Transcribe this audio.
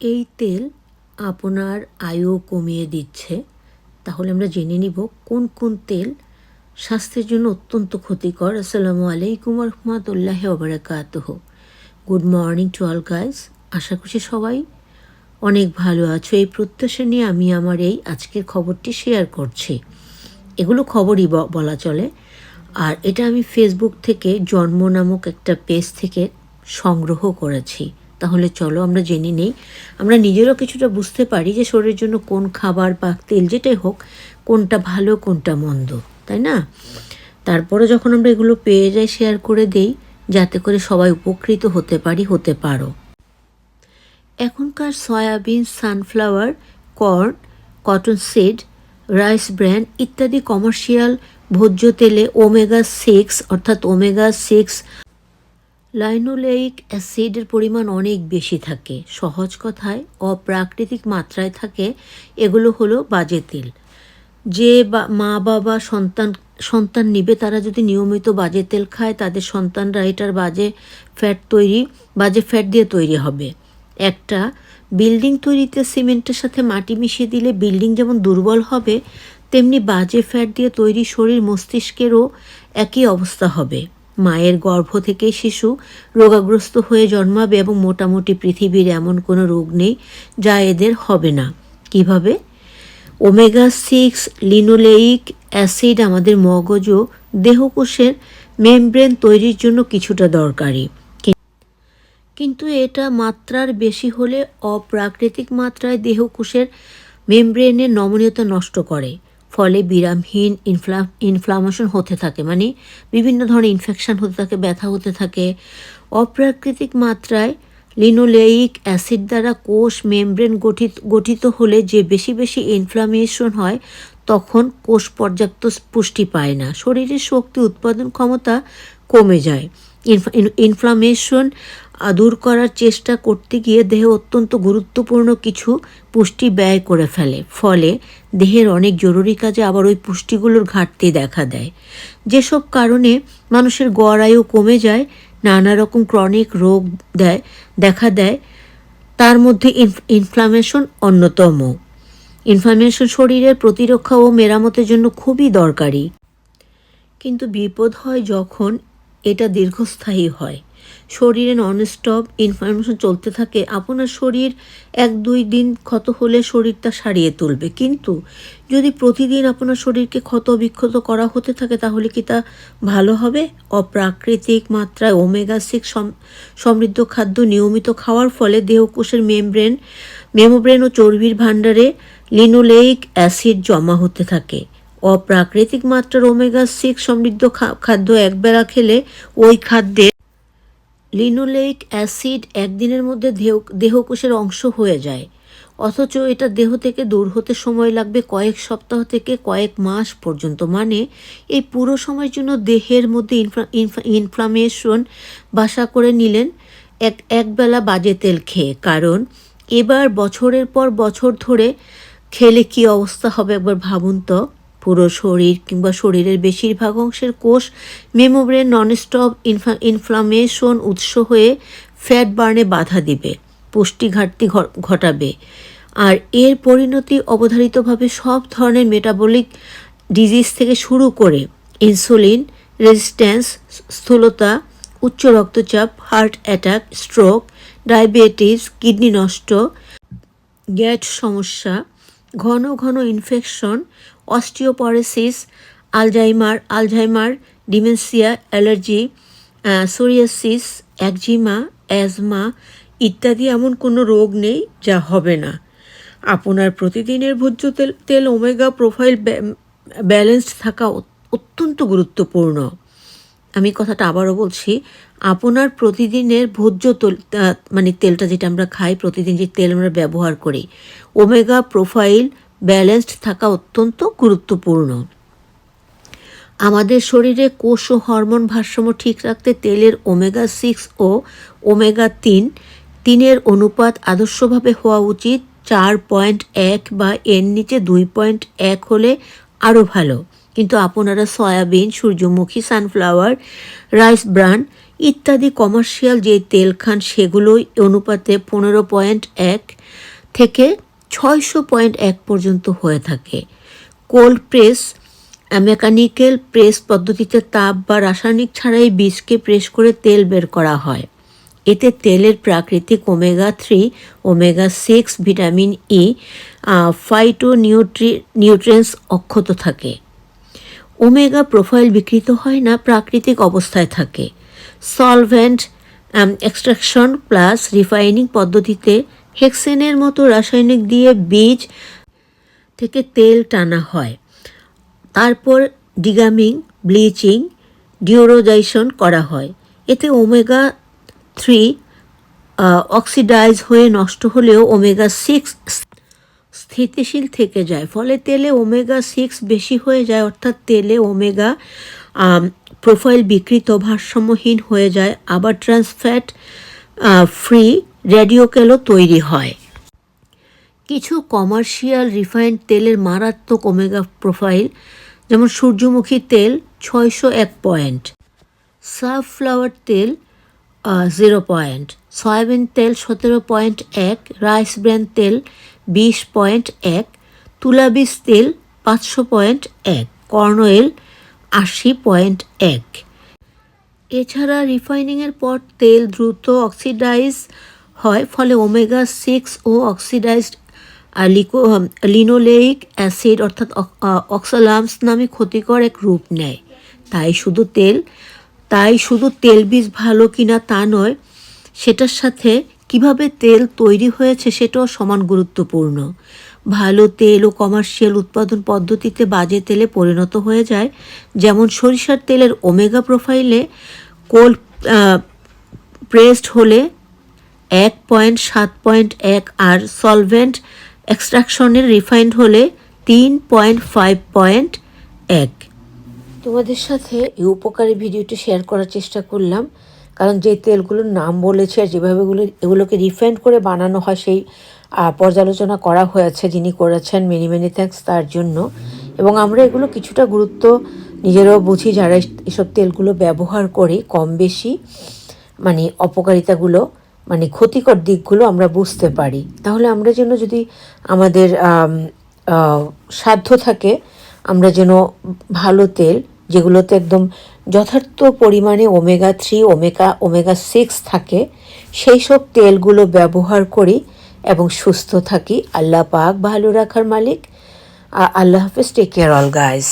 এই তেল আপনার আয়ু কমিয়ে দিচ্ছে। তাহলে আমরা জেনে নিব কোন কোন তেল স্বাস্থ্যের জন্য অত্যন্ত ক্ষতিকর। আসসালামু আলাইকুম রহমতুল্লাহ ওবরাকাতহ good morning to all guys আশা করছি সবাই অনেক ভালো আছো। এই প্রত্যাশা নিয়ে আমি আমার এই আজকের খবরটি শেয়ার করছি। এগুলো খবরই বলা চলে। আর এটা আমি ফেসবুক থেকে জন্ম নামক একটা পেজ থেকে সংগ্রহ করেছি। তাহলে চলো, আমরা জেনে নেই। আমরা নিজেরও কিছুটা বুঝতে পারি যে শরীরের জন্য কোন খাবার বা তেল যেটাই হোক, কোনটা ভালো, কোনটা মন্দ, তাই না? তারপরে যখন আমরা এগুলো পেয়ে যাই শেয়ার করে দেই, যাতে করে সবাই উপকৃত হতে পারি, হতে পারো। এখনকার soybean sunflower corn cotton seed rice bran ইত্যাদি কমার্শিয়াল ভোজ্য তেলে ওমেগা সিক্স অর্থাৎ ওমেগা সিক্স লাইনোলেইক অ্যাসিডের পরিমাণ অনেক বেশি থাকে, সহজ কথায় অপ্রাকৃতিক মাত্রায় থাকে, এগুলো হলো বাজে তেল। যে মা বাবা সন্তান সন্তান নিবে, তারা যদি নিয়মিত বাজে তেল খায়, তাদের সন্তানরা এটার বাজে ফ্যাট তৈরি, বাজে ফ্যাট দিয়ে তৈরি হবে। একটা, বিল্ডিং তৈরিতে সিমেন্টের সাথে মাটি মিশিয়ে দিলে বিল্ডিং যেমন দুর্বল হবে, তেমনি বাজে ফ্যাট দিয়ে তৈরি শরীর মস্তিষ্কেরও একই অবস্থা হবে। মায়ের গর্ভ থেকে শিশু রোগাগ্রস্ত হয়ে জন্মাবে এবং মোটামুটি পৃথিবীর এমন কোনো রোগ নেই যা এদের হবে না। কীভাবে? ওমেগা সিক্স লিনোলেইক অ্যাসিড আমাদের মগজ ও দেহকোষের মেমব্রেন তৈরির জন্য কিছুটা দরকারি। কিন্তু এটা মাত্রার বেশি হলে অপ্রাকৃতিক মাত্রায় দেহকোষের মেমব্রেনের নমনীয়তা নষ্ট করে। ফলে বিরামহীন ইনফ্লা ইনফ্লামেশন হতে থাকে। মানে বিভিন্ন ধরনের ইনফেকশন হতে থাকে, ব্যথা হতে থাকে। অপ্রাকৃতিক মাত্রায় লিনোলেইক অ্যাসিড দ্বারা কোষ মেমব্রেন গঠিত গঠিত হলে যে বেশি বেশি ইনফ্লামেশন হয়, তখন কোষ পর্যাপ্ত পুষ্টি পায় না। শরীরের শক্তি উৎপাদন ক্ষমতা কমে যায়। ইনফ্লামেশন দূর করার চেষ্টা করতে গিয়ে দেহে অত্যন্ত গুরুত্বপূর্ণ কিছু পুষ্টি ব্যয় করে ফেলে। ফলে দেহের অনেক জরুরি কাজে আবার ওই পুষ্টিগুলোর ঘাটতি দেখা দেয়। যেসব কারণে মানুষের গড় আয়ু কমে যায়, নানা রকম ক্রনিক রোগ দেয়, দেখা দেয়, তার মধ্যে ইনফ্লামেশন অন্যতম। ইনফ্লামেশন শরীরের প্রতিরক্ষা ও মেরামতের জন্য খুবই দরকারি। কিন্তু বিপদ হয় যখন এটা দীর্ঘস্থায়ী হয়। শরীরে ননস্টপ ইনফরমেশন চলতে থাকে, আপনার শরীর এক দুই দিন ক্ষত হলে শরীর তা সারিয়ে তুলবে। কিন্তু যদি প্রতিদিন আপনার শরীরকে ক্ষত বিক্ষত করা হতে থাকে, তাহলে কি তা ভালো হবে? অপ্রাকৃতিক মাত্রায় ওমেগা সিক্স সমৃদ্ধ খাদ্য নিয়মিত খাওয়ার ফলে দেহকোষের মেমব্রেন মেমোব্রেন ও চর্বির ভাণ্ডারে লিনোলেইক অ্যাসিড জমা হতে থাকে। অপ্রাকৃতিক মাত্রার ওমেগা সিক্স সমৃদ্ধ খাদ্য একবেলা খেলে ওই খাদ্যে লিনোলেইক অ্যাসিড একদিনের মধ্যে দেহ, দেহকোষের অংশ হয়ে যায়। অথচ এটা দেহ থেকে দূর হতে সময় লাগবে কয়েক সপ্তাহ থেকে কয়েক মাস পর্যন্ত। মানে এই পুরো সময়ের জন্য দেহের মধ্যে ইনফ্লা ইনফ্লা- ইনফ্লামেশন বাসা করে নিলেন এক একবেলা বাজে তেল খেয়ে। কারণ এবার বছরের পর বছর ধরে খেলে কি অবস্থা হবে একবার ভাবুন তো? পুরো শরীর কিংবা শরীরের বেশিরভাগ অংশের কোষ মেমোব্রেন ননস্টপ ইনফা ইনফ্লামেশন উৎস হয়ে ফ্যাট বার্নে বাধা দিবে পুষ্টি ঘাটতি ঘটাবে। আর এর পরিণতি অবধারিতভাবে সব ধরনের মেটাবলিক ডিজিজ থেকে শুরু করে ইনসুলিন রেজিস্ট্যান্স স্থূলতা, উচ্চ রক্তচাপ heart attack stroke diabetes kidney নষ্ট গ্যাট সমস্যা, ঘন ঘন infection osteoporosis, Alzheimer Alzheimer, dementia, allergy psoriasis, eczema, asthma ইত্যাদি এমন কোনো রোগ নেই যা হবে না। আপনার প্রতিদিনের ভোজ্য তেল তেল ওমেগা প্রোফাইল ব্যালেন্সড থাকা অত্যন্ত গুরুত্বপূর্ণ। আমি কথাটা আবারও বলছি, আপনার প্রতিদিনের ভোজ্য তল- মানে তেলটা যেটা আমরা খাই, প্রতিদিন যে তেল আমরা ব্যবহার করি, ওমেগা প্রোফাইল ব্যালেন্সড থাকা অত্যন্ত গুরুত্বপূর্ণ। আমাদের শরীরে কোষ ও হরমোন ভারসাম্য ঠিক রাখতে তেলের ওমেগা সিক্স ও ওমেগা তিন তিনের অনুপাত আদর্শভাবে হওয়া উচিত। চার পয়েন্ট এক বা এর নিচে দুই পয়েন্ট এক হলে আরও ভালো। কিন্তু আপনারা সয়াবিন, সূর্যমুখী, সানফ্লাওয়ার, রাইস ব্রান ইত্যাদি কমার্শিয়াল যে তেল খান সেগুলোই অনুপাতে পনেরো পয়েন্ট এক থেকে ছয়শো পয়েন্ট এক পর্যন্ত হয়ে থাকে। কোল্ড প্রেস, মেকানিক্যাল প্রেস পদ্ধতিতে তাপ বা রাসায়নিক ছাড়াই বীজকে প্রেস করে তেল বের করা হয়। এতে তেলের প্রাকৃতিক omega three, omega six, vitamin E phyto nutri nutrients অক্ষত থাকে। ওমেগা প্রোফাইল বিকৃত হয় না, প্রাকৃতিক অবস্থায় থাকে। সলভেন্ট এক্সট্রাকশন প্লাস রিফাইনিং পদ্ধতিতে হেক্সেনের মতো রাসায়নিক দিয়ে বীজ থেকে তেল টানা হয়। তারপর ডিগামিং, ব্লিচিং, ডিওরোজাইশন করা হয়। এতে ওমেগা থ্রি অক্সিডাইজ হয়ে নষ্ট হলেও ওমেগা সিক্স স্থিতিশীল থেকে যায়। ফলে তেলে ওমেগা সিক্স বেশি হয়ে যায়, অর্থাৎ তেলে ওমেগা প্রোফাইল বিকৃত ভারসাম্যহীন হয়ে যায়। আবার ট্রান্সফ্যাট ফ্রি রেডিওকেলও তৈরি হয়। কিছু কমার্শিয়াল রিফাইন্ড তেলের মারাত্মক ওমেগা প্রোফাইল, যেমন সূর্যমুখী তেল ছয়শো এক পয়েন্ট সানফ্লাওয়ার তেল জিরো পয়েন্ট, সয়াবিন তেল সতেরো পয়েন্ট এক, রাইস ব্র্যান তেল বিশ পয়েন্ট এক তুলাবীজ তেল পাঁচশো পয়েন্ট এক, কর্ন অয়েল আশি পয়েন্ট এক। এছাড়া রিফাইনিংয়ের পর তেল দ্রুত অক্সিডাইজ হয়, ফলে ওমেগা সিক্স ও অক্সিডাইজড লিকো লিনোলেইক অ্যাসিড অর্থাৎ অক্সালামস নামে ক্ষতিকর এক রূপ নেয়। তাই শুধু তেল, তাই শুধু তেল বীজ ভালো কিনা তা নয়, সেটার সাথে কীভাবে তেল তৈরি হয়েছে সেটাও সমান গুরুত্বপূর্ণ। ভালো তেল ও কমার্শিয়াল উৎপাদন পদ্ধতিতে বাজে তেলে পরিণত হয়ে যায়, যেমন সরিষার তেলের ওমেগা প্রোফাইলে কোল্ড প্রেসড হলে এক পয়েন্ট সাত পয়েন্ট এক আর সলভেন্ট এক্সট্রাকশনের রিফাইন্ড হলে তিন পয়েন্ট ফাইভ পয়েন্ট এক। তোমাদের সাথে এই উপকারী ভিডিওটি শেয়ার করার চেষ্টা করলাম, কারণ যে তেলগুলোর নাম বলেছে আর যেভাবে এগুলো, এগুলোকে রিফাইন্ড করে বানানো হয়, সেই পর্যালোচনা করা হয়েছে যিনি করেছেন মেনি মেনি থ্যাঙ্কস তার জন্য। এবং আমরা এগুলো কিছুটা গুরুত্ব নিজেরাও বুঝি যারা এসব তেলগুলো ব্যবহার করি কম বেশি মানে অপকারিতাগুলো। মানে ক্ষতিকর দিকগুলো আমরা বুঝতে পারি। তাহলে আমরা যেন যদি আমাদের সাধ্য থাকে, আমরা যেন ভালো তেল, যেগুলোতে একদম যথার্থ পরিমাণে omega three, omega omega six থাকে, সেই সব তেলগুলো ব্যবহার করি এবং সুস্থ থাকি। আল্লাহ পাক ভালো রাখার মালিক। আল্লাহ হাফিজ টেক কেয়ার অল গাইস